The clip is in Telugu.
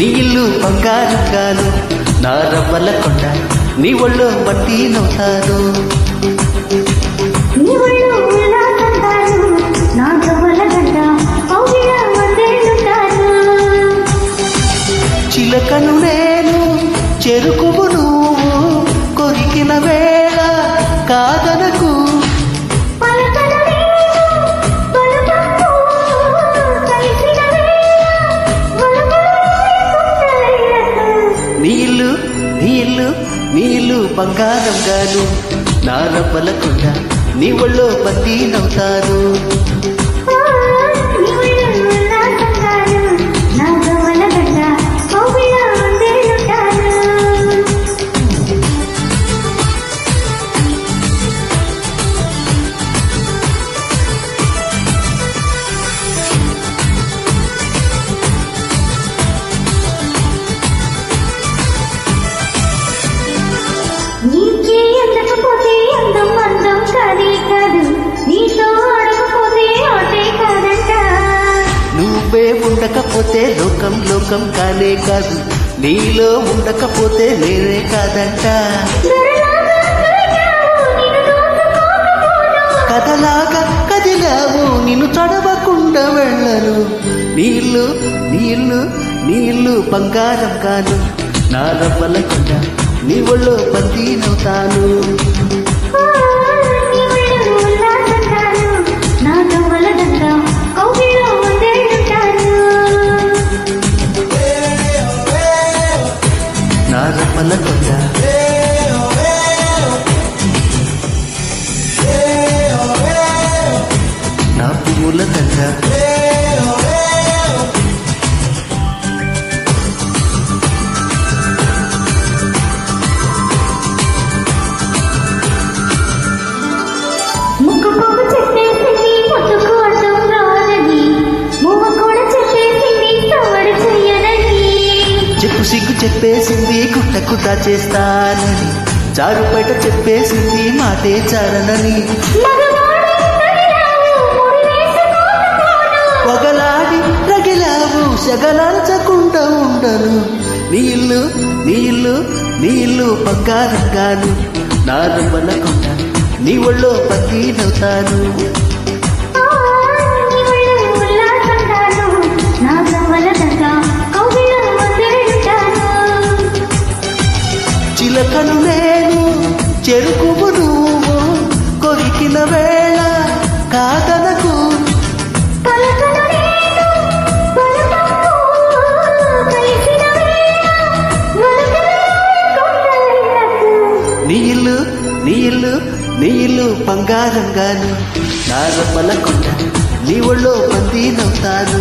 నీ ఇల్లు బంగారంగాను నా రవ్వల కొండ నీ ఒళ్ళో మట్టి నవ్వుతాను నీ ఒళ్ళు ఉల్లాసంతాను, నా గవ్వల గడ్డ, కౌగిట వందేలుంటాను. చిలకను నేను చెరుకువు నువ్వు కొరికిన వేళ కాదనకు నీళ్ళు బంగారం గాను నా రవ్వల కొండ నీ ఒళ్ళో బందీ ఉండకపోతే లోకం లోకం కానే కాదు. నీలో ఉండకపోతే నేనే కాదంట. కథలాగా కదిలావు నిన్ను తడవకుండా వెళ్ళను. నీళ్ళు నీళ్ళు నీళ్ళు బంగారం కాను. నా రవ్వల నీ ఒళ్ళో బందీ చెప్పు సిగ్గు చెప్పేసింది కుట్ట దాచేస్తానని చారు బయట చెప్పేసింది మాటే చారనని. పొగలాడి రగిలావు శగలాంచకుండా ఉండను. నీళ్ళు నీళ్ళు నీళ్ళు బంగారంగాను నా రువ్వల కొండ నీ ఒళ్ళో పక్కీ నవ్వుతాను. చిలకను నేను చెరుకువు నువ్వు కొరికిన వేళ కాదనకు. నీళ్ళు నీళ్ళు నీళ్ళు బంగారంగాను నా రవ్వల కొండ నీ ఒళ్ళో బందీ నవ్వుతాను